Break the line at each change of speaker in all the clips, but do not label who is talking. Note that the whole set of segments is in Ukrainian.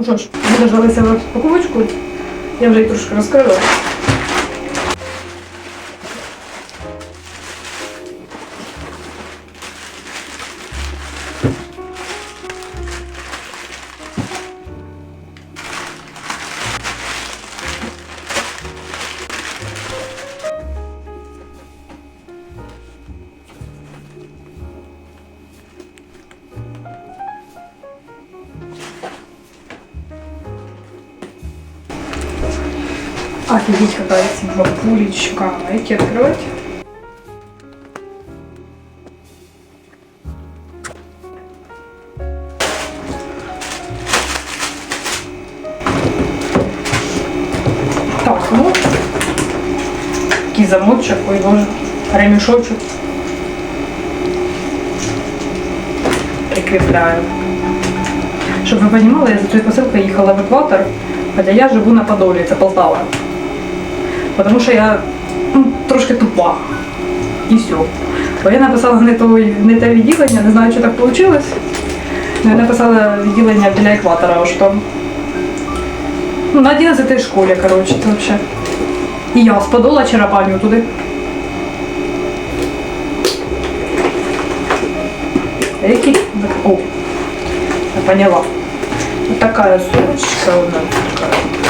Ну що ж, ми в упаковочку. Я вже її трошки розкрила. Офигеть, какая эти бабулечка. Эти открывать? Так, ну, такий замочок, ой, боже, ремешочек. Прикрепляю. Щоб ви розуміли, я за цією посилкою їхала в екватор, хоча я живу на Подолі, це Полтава. Потому що я ну, трошки тупа. І все. Бо я написала не, той, не те відділення, не знаю, чи так вийшло. Я написала відділення біля екватора, аж там. Ну, на 11 школі, коротше, це взагалі. І я сподола черепаню туди. Які? О, я поняла. Вот такая сумочка у нас такая.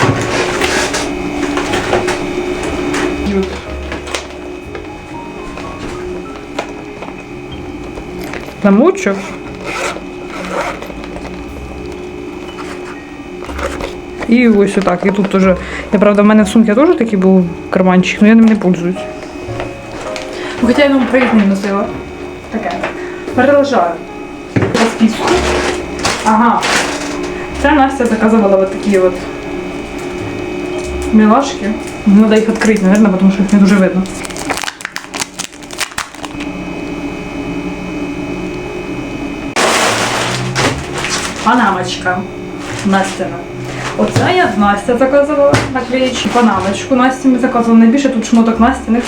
Замучив. І ось отак. І тут теж. Я правда, в мене в сумці теж такий був карманчик, але я ним не пользуюсь. Ну, Хоча я йому проєкт не носила. Таке. Продовжаю. По. Ага. Це Настя заказывала вот такие вот милашки. Надо их открыть, наверное, потому что их не дуже видно. Панамочка Настяна. Оце я Настя заказувала наклеїчки. Панамочку Насті ми заказували. Найбільше тут шмоток Настяних.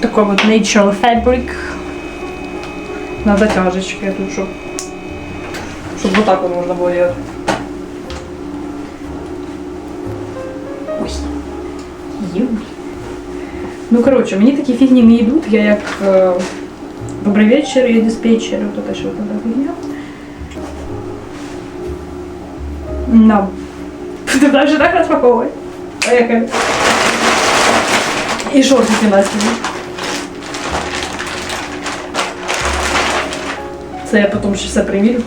Такой вот Natural Fabric. На затяжечке тут, щоб, щоб вот так вот можна було делать. Ой. Юль. Ну, короче, мені такі фігні не йдуть, я як е, добрий вечір і диспетчер, вот это що така фігня. Да. Ти будеш вже так розпаковувати? Поехали. І шортики Насті. Це я потом ще все примірю.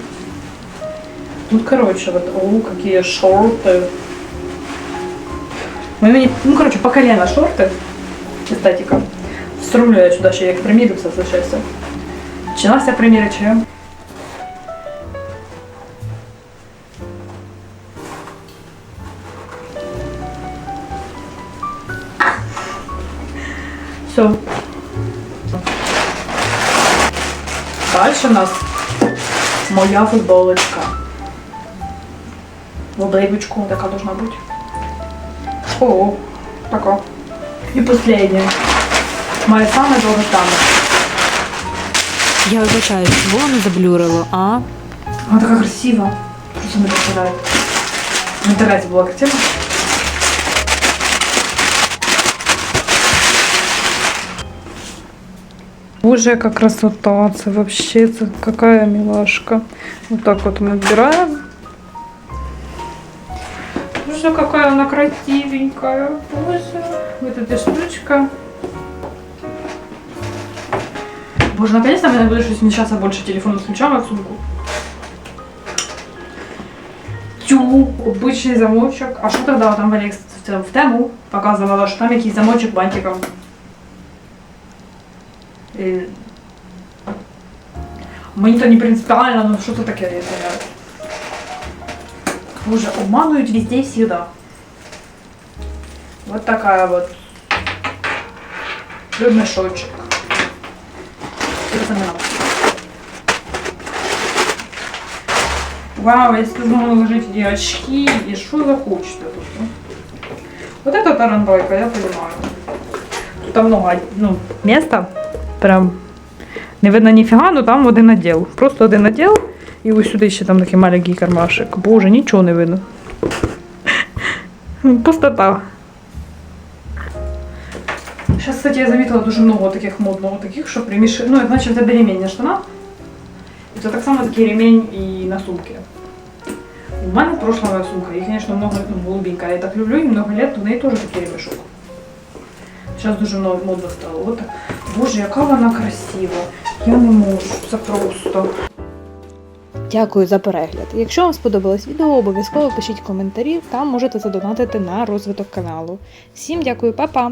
Тут, короче, вот, о, какие шорты. Ну, мені, ну, короче, по колено шорты. Естетика. Струмлю я сюди ще як примірю все залишається. Чи Настя приміряє. Все. Дальше у нас моя футболочка. В облейбочку така должна бути. О, така. І последнє. Моє саме довготане.
Я вибачаюсь, було не заблюрило, а?
Вона така красива. Просто не представляю. В інтернеті була красива. Боже, яка красота, це вообще, це какая милашка. Вот так вот мы отбираем. Боже, какая она красивенькая. Боже, вот эта штучка. Боже, наконец-то будет щось вмещаться больше телефона с ключами в сумку. Тю, обычный замочек. А что тогда там в в тему показывала, что там якийсь замочек бантиком. І... Мені то не принципиально, но что-то таке я поняла. Боже, обманывают везде и всегда. Вот такая вот мешочек. Вау, я себе могла наложить эти очки, и что захочется тут. ну? Вот это тарантайка, я понимаю. Тут много ну, места. Прям не видно ніфіга, ну там один отдел. Просто один отдел. І ось сюди ще там такий маленький кармашек. Боже, нічого не видно. Пустота. Сейчас, кстати, я заметила дуже много таких модного таких, що приміш... Ну, в тебе ремень на штанах. І це так само такий ремень і на сумки. У мене прошла моя сумка, їй, звісно, много ну, голубенька. Я так люблю, і много лет у неї теж такий ремешок. Зараз дуже много модно стало. От, боже, яка вона красива. Я не можу, це просто.
Дякую за перегляд. Якщо вам сподобалось відео, обов'язково пишіть коментарі, там можете задонатити на розвиток каналу. Всім дякую, па-па!